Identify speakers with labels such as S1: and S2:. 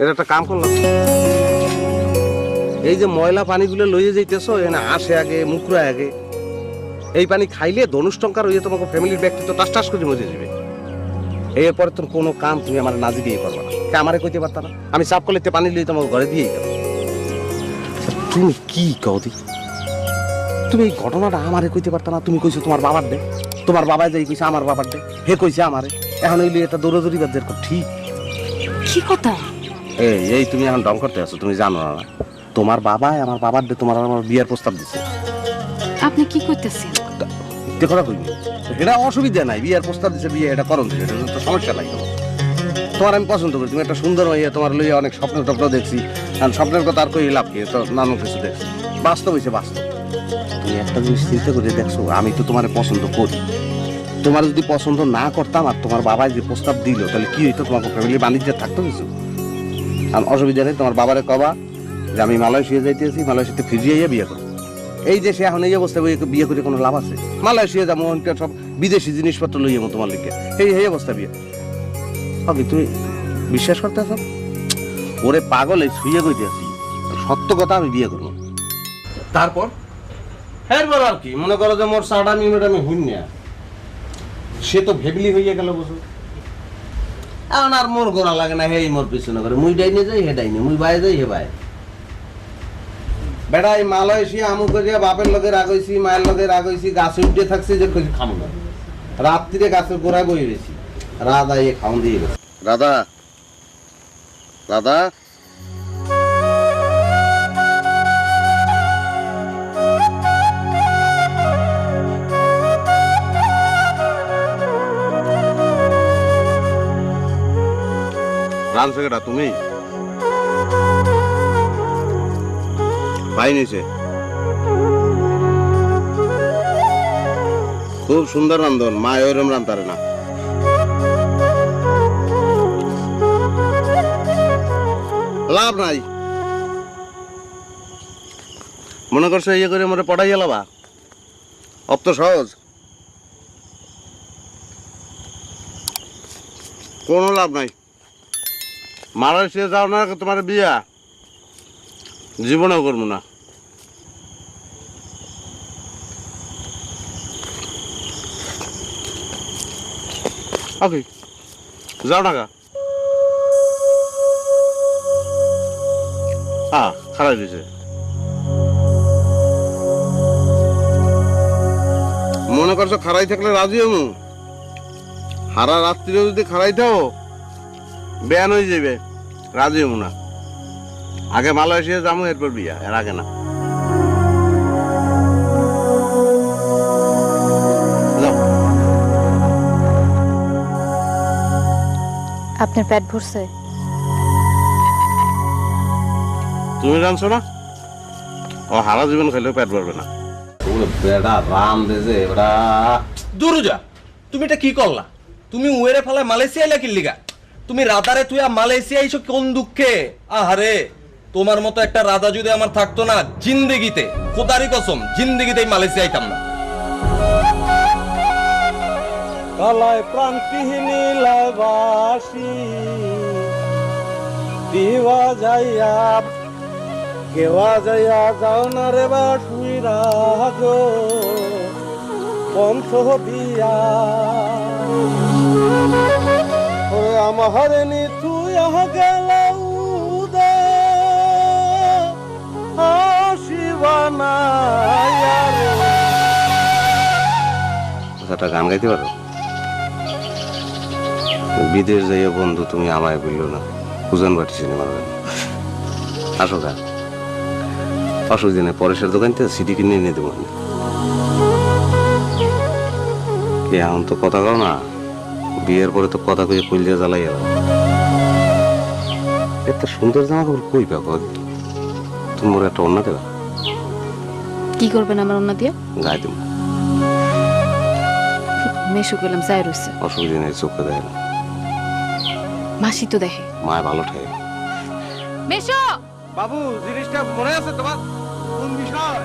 S1: এটা একটা কাম করলাম। এই যে ময়লা পানিগুলো লইয়ে যাইতেছো, এখানে আসে আগে, মুখরা আগে। এই পানি খাইলে ধনুষ টঙ্কার হইয়ে তোমাকে ফ্যামিলির ব্যক্তিত্ব টাস টাস করে মরে যাবে এরপরে তোর কোনো কাম তুমি আমার নাজি দিয়ে পারবা না। কে আমারে কইতে পারতা না? আমি সাফ করলে পানি লিয়ে তোমাকে ঘরে দিয়ে গেল তুমি কি কদি তুমি এই ঘটনাটা আমারে কইতে পারতা না, তুমি কইছো তোমার বাবার দে। তোমার বাবা যাই কইছে আমার বাবার দে, হে কইছে আমারে। এখন এই এটা দৌড়াদৌড়ি বাদ ঠিক?
S2: কি কথা?
S1: এই এই তুমি এখন ডং করতে আছো তুমি জানো না তোমার বাবাই আমার বাবার দে তোমার আমার বিয়ের প্রস্তাব দিছে।
S2: আপনি কি করতেছেন?
S1: মিথ্যে কথা কইনি এটা অসুবিধা নাই বিয়ের প্রস্তাব দিছে বিয়ে এটা করণ দিছে এটা তো সমস্যা নাই তোমার আমি পছন্দ করি তুমি একটা সুন্দর হইয়া তোমার লইয়া অনেক স্বপ্ন টপ্ন দেখছি আর স্বপ্নের কথা আর কই লাভ কি তো নানান কিছু দেখছি। বাস্তব হয়েছে বাস্তব। তুমি একটা জিনিস চিন্তা করে দেখছ আমি তো তোমার পছন্দ করি। তোমার যদি পছন্দ না করতাম আর তোমার বাবা যে প্রস্তাব দিল তাহলে কি হইতো? তোমার ফ্যামিলি বাণিজ্যে থাকতো কিছু আর অসুবিধা নেই, তোমার বাবারে কবা যে আমি মালয়েশিয়া যাইতেছি, মালয়েশিয়াতে ফিরিয়ে বিয়ে করব এই সে এখন এই অবস্থায় বিয়ে করে কোনো লাভ আছে? মালয়েশিয়া যাব সব বিদেশি জিনিসপত্র লইয়ে তোমার লিখে এই এই অবস্থা বিয়ে। ওকে তুমি বিশ্বাস করতে আছো ওরে পাগল শুয়ে কইতে আছি সত্য কথা আমি বিয়ে করব। তারপর? বল আর কি? মনে করো যে মোর সাড়া মিনিট আমি হুইনিয়া সে তো ভেবলি হইয়া গেল বসো এখন আর মোর গোড়া লাগে না, হেই মোর পিছনে করে মুই ডাইনে যাই, হে ডাইনে। মুই বাই যাই, হে বাই বেটা, এই মালয়েশিয়া আমু করিয়া বাপের লগে রাগইছি মায়ের লগে রাগইছি গাছ উঠে থাকছি যে কিছু খামু না। রাত্রিরে গাছের গোড়ায় বই রয়েছি রাধা এ খাওন দিয়ে গেছে। রাধা। রাধা? রানছে কেটা তুমি? পাই নিছে খুব সুন্দর রান্ধন মা ওইরম রান্তারে না। লাভ নাই। মনে করছ ইয়ে করে মরে পড়াই লাবা? অত সহজ। কোনো লাভ নাই। মালয়েশিয়া যাও না, তোমার বিয়া। জীবনেও করব না। যাও না গা। খারাপ দিয়েছে মনে করছ খারাই থাকলে রাজি হমু হারা রাত্রিও যদি খারাই থাও বেয়ান হয়ে যাবে রাজি হমু না। আগে মালয়েশিয়া যাব এরপর বিয়া এর আগে না।
S2: আপনার পেট ভরছে?
S1: তুমি জানছো না? ও হারা জীবন খাইলেও পেট ভরবে না। বেড়া রাম দেজে
S3: তুমি এটা কি করলা? তুমি উয়েরে ফেলায় মালয়েশিয়া এলা কিল্লিগা তুমি রাতারে তুই মালয়েশিয়া এইসব কোন দুঃখে? আহারে, তোমার মতো একটা রাজা যদি আমার থাকতো না, জিন্দেগিতে, খোদারি কসম জিন্দেগিতে মালয়েশিয়া আইতাম না।
S4: কালায় প্রান্তিহীনী লাবাসি দিওয়া যাইয়া কেওয়া যাইয়া যাও না রে বাসুই রাজ, পন্থ দিয়া। আমার তুই গেল
S1: একটা গান গাইতে পারো? বিদেশ যাইয়া বন্ধু, তুমি আমায় বলল না। উজান বাটি সিনেমা আসো গা। অসুবিধা নেই পরেশের দোকান থেকে সিটি কিনে এনে দেবো। এখন তো কথা কও না। বিয়ের পরে তো কথা কইয়ে কইলে জ্বালাই এলাম এত সুন্দর জামা কাপড় কই পাবো তুমি মোর একটা অন্য দেবা।
S2: কি করবেন আমার অন্য দিয়ে?
S1: গায়ে দেবো।
S2: মেশু গেলাম যাই রয়েছে
S1: অসুবিধা নেই চোখে দেয় না
S2: মাসি তো দেখে।
S1: মায় ভালো ঠাই
S2: মেশো
S4: বাবু জিনিসটা মনে আছে তোমার? কোন বিষয়?